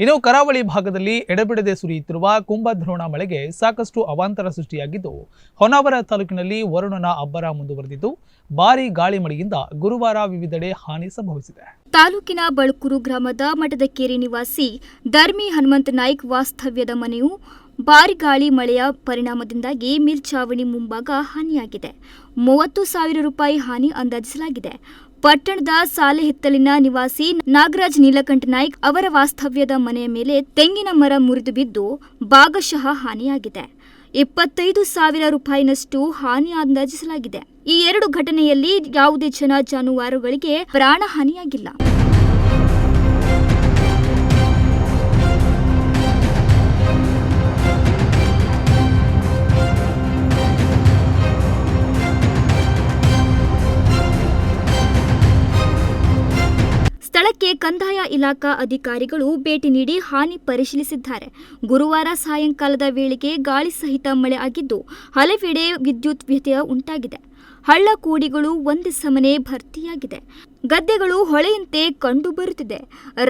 ಇನ್ನು ಕರಾವಳಿ ಭಾಗದಲ್ಲಿ ಎಡಬಿಡದೆ ಸುರಿಯುತ್ತಿರುವ ಕುಂಭದ್ರೋಣ ಮಳೆಗೆ ಸಾಕಷ್ಟು ಅವಾಂತರ ಸೃಷ್ಟಿಯಾಗಿದ್ದು, ಹೊನ್ನಾವರ ತಾಲೂಕಿನಲ್ಲಿ ವರುಣನ ಅಬ್ಬರ ಮುಂದುವರೆದಿದ್ದು, ಭಾರೀ ಗಾಳಿ ಮಳೆಯಿಂದ ಗುರುವಾರ ವಿವಿಧೆಡೆ ಹಾನಿ ಸಂಭವಿಸಿದೆ. ತಾಲೂಕಿನ ಬಳಕೂರು ಗ್ರಾಮದ ಮಠದಕೇರಿ ನಿವಾಸಿ ಧರ್ಮಿ ಹನುಮಂತ ನಾಯ್ಕ ವಾಸ್ತವ್ಯದ ಮನೆಯು ಭಾರಿ ಗಾಳಿ ಮಳೆಯ ಪರಿಣಾಮದಿಂದಾಗಿ ಮೇಲ್ಛಾವಣಿ ಮುಂಭಾಗ ಹಾನಿಯಾಗಿದೆ. ಮೂವತ್ತು ಸಾವಿರ ರೂಪಾಯಿ ಹಾನಿ ಅಂದಾಜಿಸಲಾಗಿದೆ. ಪಟ್ಟಣದ ಸಾಲೆಹಿತ್ತಲಿನ ನಿವಾಸಿ ನಾಗರಾಜ್ ನೀಲಕಂಠ ನಾಯ್ಕ್ ಅವರ ವಾಸ್ತವ್ಯದ ಮನೆಯ ಮೇಲೆ ತೆಂಗಿನ ಮರ ಮುರಿದು ಬಿದ್ದು ಭಾಗಶಃ ಹಾನಿಯಾಗಿದೆ. ಇಪ್ಪತ್ತೈದು ಸಾವಿರ ರೂಪಾಯಿನಷ್ಟು ಹಾನಿ ಅಂದಾಜಿಸಲಾಗಿದೆ. ಈ ಎರಡು ಘಟನೆಯಲ್ಲಿ ಯಾವುದೇ ಜನ ಜಾನುವಾರುಗಳಿಗೆ ಪ್ರಾಣ ಹಾನಿಯಾಗಿಲ್ಲ. ಸ್ಥಳಕ್ಕೆ ಕಂದಾಯ ಇಲಾಖಾ ಅಧಿಕಾರಿಗಳು ಭೇಟಿ ನೀಡಿ ಹಾನಿ ಪರಿಶೀಲಿಸಿದ್ದಾರೆ. ಗುರುವಾರ ಸಾಯಂಕಾಲದ ವೇಳೆಗೆ ಗಾಳಿ ಸಹಿತ ಮಳೆ ಆಗಿದ್ದು, ಹಲವೆಡೆ ವಿದ್ಯುತ್ ವ್ಯತ್ಯಯ ಉಂಟಾಗಿದೆ. ಹಳ್ಳ ಕೂಡಿಗಳು ಒಂದು ಸಮನೆ ಭರ್ತಿಯಾಗಿದೆ. ಗದ್ದೆಗಳು ಹೊಳೆಯಂತೆ ಕಂಡು ಬರುತ್ತಿದೆ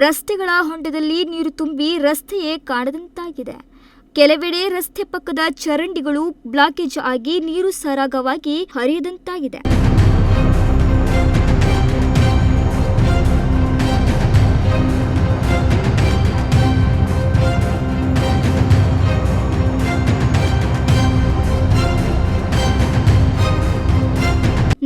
ರಸ್ತೆಗಳ ಹೊಂಡದಲ್ಲಿ ನೀರು ತುಂಬಿ ರಸ್ತೆಯೇ ಕಾಣದಂತಾಗಿದೆ. ಕೆಲವೆಡೆ ರಸ್ತೆ ಪಕ್ಕದ ಚರಂಡಿಗಳು ಬ್ಲಾಕೇಜ್ ಆಗಿ ನೀರು ಸರಾಗವಾಗಿ ಹರಿಯದಂತಾಗಿದೆ.